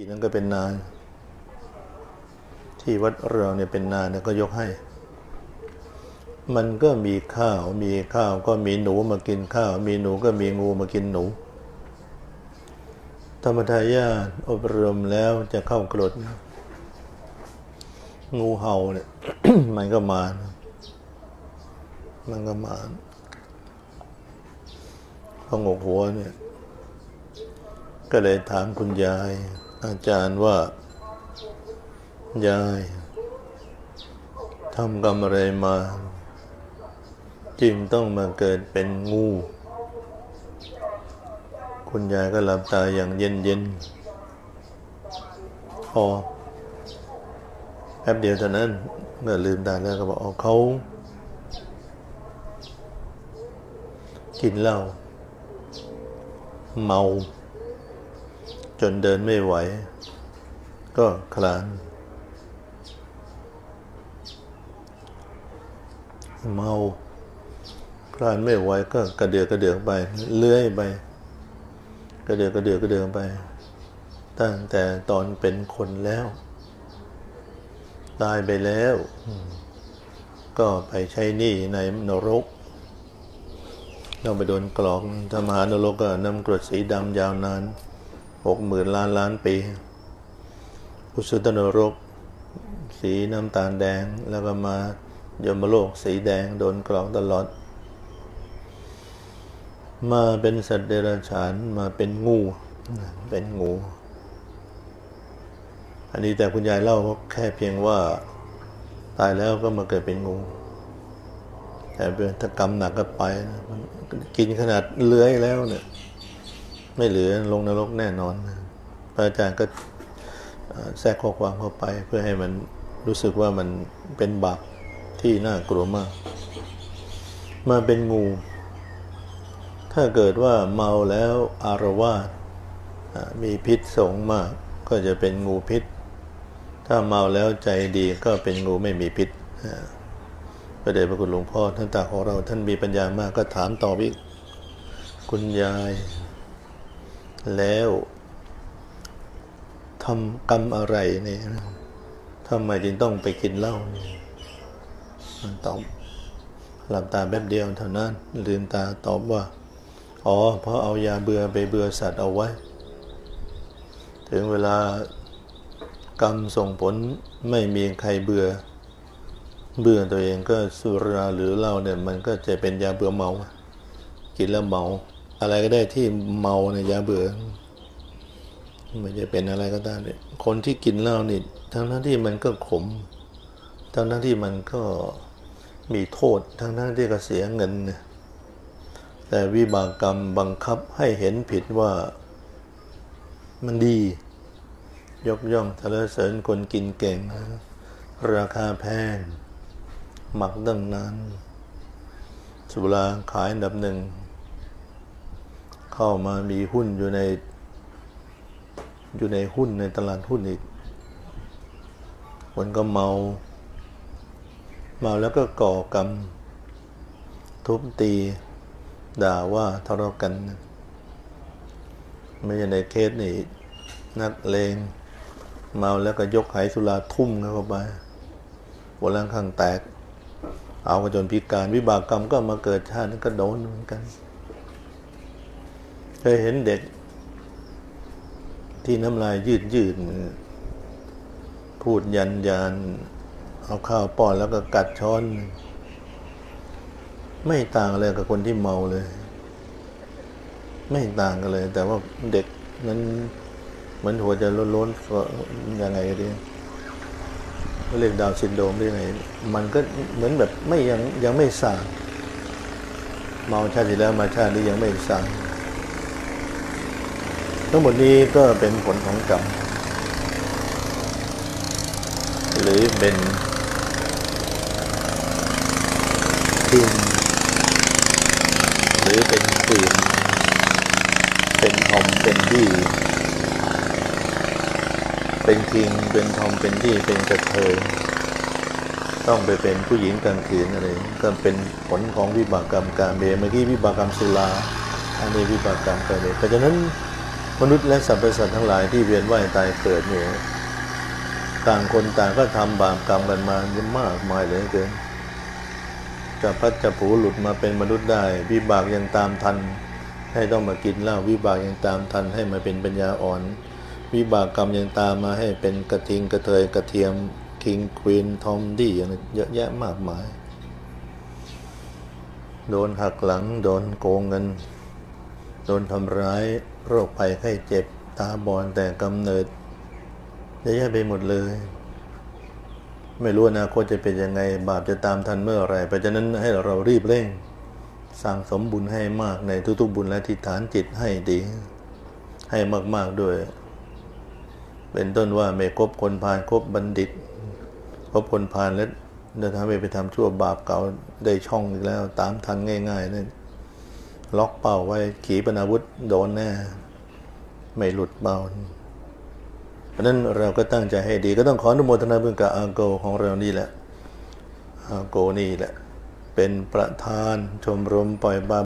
ที่นั่นก็เป็นนาที่วัดเราเนี่ยเป็นนาเนี่ยก็ยกให้ มันก็มีข้าว มีข้าวก็มีหนูมากินข้าว มีหนูก็มีงูมากินหนู ธรรมทายาทอบรมแล้วจะเข้ากรดงูเห่าเนี่ย มันก็มานะมันก็มาพองกหัวเนี่ย ก็เลยถามคุณยาย อาจารย์ว่า ยายทำกรรมอะไรมา จึงต้องมาเกิดเป็นงู คุณยายก็หลับตาอย่างเย็นเย็นพอแป๊บเดียวเท่านั้นเมื่อลืมตาแล้วก็บอกเอเขา กินเหล้าเมา จนเดินไม่ไหว ก็คลาน เมาคลานไม่ไหวก็กระเดือกกระเดือกไป เลื้อยไป กระเดือกกระเดือกกระเดือกไป ตั้งแต่ตอนเป็นคนแล้ว ตายไปแล้ว ก็ไปใช้หนี้ในนรกต้องไปโดนกรอกธรรมหานรกก็น้ำกรดสีดำยาวนาน หกหมื่นล้านล้านปี อุสุตนรก สีน้ำตาลแดงแล้วก็มายมโลกสีแดงโดนกรอกตลอด มาเป็นสัตว์เดรัจฉานมาเป็นงู เป็นงู อันนี้แต่คุณยายเล่าแค่เพียงว่า ตายแล้วก็มาเกิดเป็นงู แต่เป็นถ้ากรรมหนักก็ไปนะกินขนาดเลื้อยแล้วเนี่ย ไม่เหลือลงนรกแน่นอนพระอาจารย์ก็แทรกข้อความเข้าไปเพื่อให้มันรู้สึกว่ามันเป็นบาปที่น่ากลัวมาก มาเป็นงู ถ้าเกิดว่าเมาแล้วอารวาสอ่ามีพิษสงมาก ก็จะเป็นงูพิษ ถ้าเมาแล้วใจดีก็เป็นงูไม่มีพิษพระเดชพระคุณหลวงพ่อท่านตาของเราท่านมีปัญญามากก็ถามต่ออีก คุณยาย แล้วทำกรรมอะไรเนี่ยทำไมจึงต้องไปกินเหล้าเนี่ยมันตอบหลับตาแป๊บเดียวเท่านั้น ลืมตาตอบว่า อ๋อ เพราะเอายาเบื่อไปเบื่อสัตว์เอาไว้ ถึงเวลากรรมส่งผลไม่มีใครเบื่อ เบื่อตัวเองก็สุราหรือเหล้าเนี่ย มันก็จะเป็นยาเบื่อเมา กินแล้วเมา อะไรก็ได้ที่เมาเนี่ยยาเบื่อไม่จะเป็นอะไรก็ตามเนี่ยคนที่กินเหล้านี่ทั้งทั้งที่มันก็ขม ทั้งทั้งที่มันก็มีโทษ ทั้งทั้งที่ก็เสียเงินเนี่ยแต่วิบากกรรมบังคับให้เห็นผิดว่ามันดี ยกย่องสรรเสริญคนกินเก่ง ราคาแพง หมักตั้งนานสุราขายอันดับหนึ่ง เข้ามามีหุ้นอยู่ใน อยู่ในหุ้นในตลาดหุ้นอีกคนก็เมา เมาแล้วก็ก่อกรรม ทุบตี ด่าว่าทะเลาะกัน ไม่ใช่ในเคสนี่นักเลง เมาแล้วก็ยกไหสุราทุ่มเข้าไปหัวร่างข้างแตก เอากันจนพิการวิบากกรรมก็มาเกิดชาตินั้นก็โดนเหมือนกัน ยเห็นเด็ก ที่น้ำลายยืดยืดพูดยันยานเอาข้าวป้อนแล้วก็กัดช้อน ไม่ต่างเลยกับคนที่เมาเลย ไม่ต่างกันเลย แต่ว่าเด็กนั้นเหมือนหัวจะล้นๆก็ยังไงดีเขาเรียกดาวซินโดมได้ไงมันก็เหมือนแบบไม่ยังยังไม่สั่งเมาชาติที่แล้วมาชาตินี้ยังไม่สั่ง ทั้งหมดนี้ก็เป็นผลของกรรม หรือเป็นดินหรือเป็นปืนเป็นทอมเป็นดีเป็นคิงเป็นทอมเป็นดีเป็นกระเทยต้องไปเป็นผู้หญิงกลางคืนอะไรก็เป็นผลของวิบากกรรมการเมเมื่อกี้วิบากกรรมสุราอันนี้วิบากกรรมการเมเพราะฉะนั้น มนุษย์และสรรพสัตว์ทั้งหลายที่เวียนว่ายตายเกิดอยู่ยต่างคนต่างก็ทำบาปกรรมกันมาเยอะมากมายเหลือเกินจะพัดจะผูหลุดมาเป็นมนุษย์ได้วิบากยังตามทัน ให้ต้องมากินเหล้าวิบากยังตามทันให้มาเป็นปัญญาอ่อน วิบากกรรมยังตามมาให้เป็นกระทิงกระเทยกระเทียมคิงควีนทอมดี้อะไรเยอะแยะมากมาย โดนหักหลัง โดนโกงเงิน โดนทำร้ายโรคภัยไข้เจ็บตาบอดแต่กำเนิดเยอะแยะไปหมดเลย ไม่รู้อนาคตจะเป็นยังไง บาปจะตามทันเมื่อไรเพราะฉะนั้นให้เรารีบเร่งสั่งสมบุญให้มากในทุกๆบุญและทิฏฐานจิตให้ดี ให้มากๆด้วย เป็นต้นว่าไม่คบคนพาลคบบัณฑิตคบคนพาลแล้วเดินทางไปไปทำชั่วบาปเก่าได้ช่องอีกแล้ว ตามทันง่ายๆนั่น ล็อกเป่าไว้ขีปนาวุธโดนแน่ไม่หลุดเป่าเพราะนั้นเราก็ตั้งใจให้ดี ก็ต้องขออนุโมทนาบุญกับอาโกของเรานี่แหละอาโกนี่แหละ เป็นประธานชมรมปล่อยบา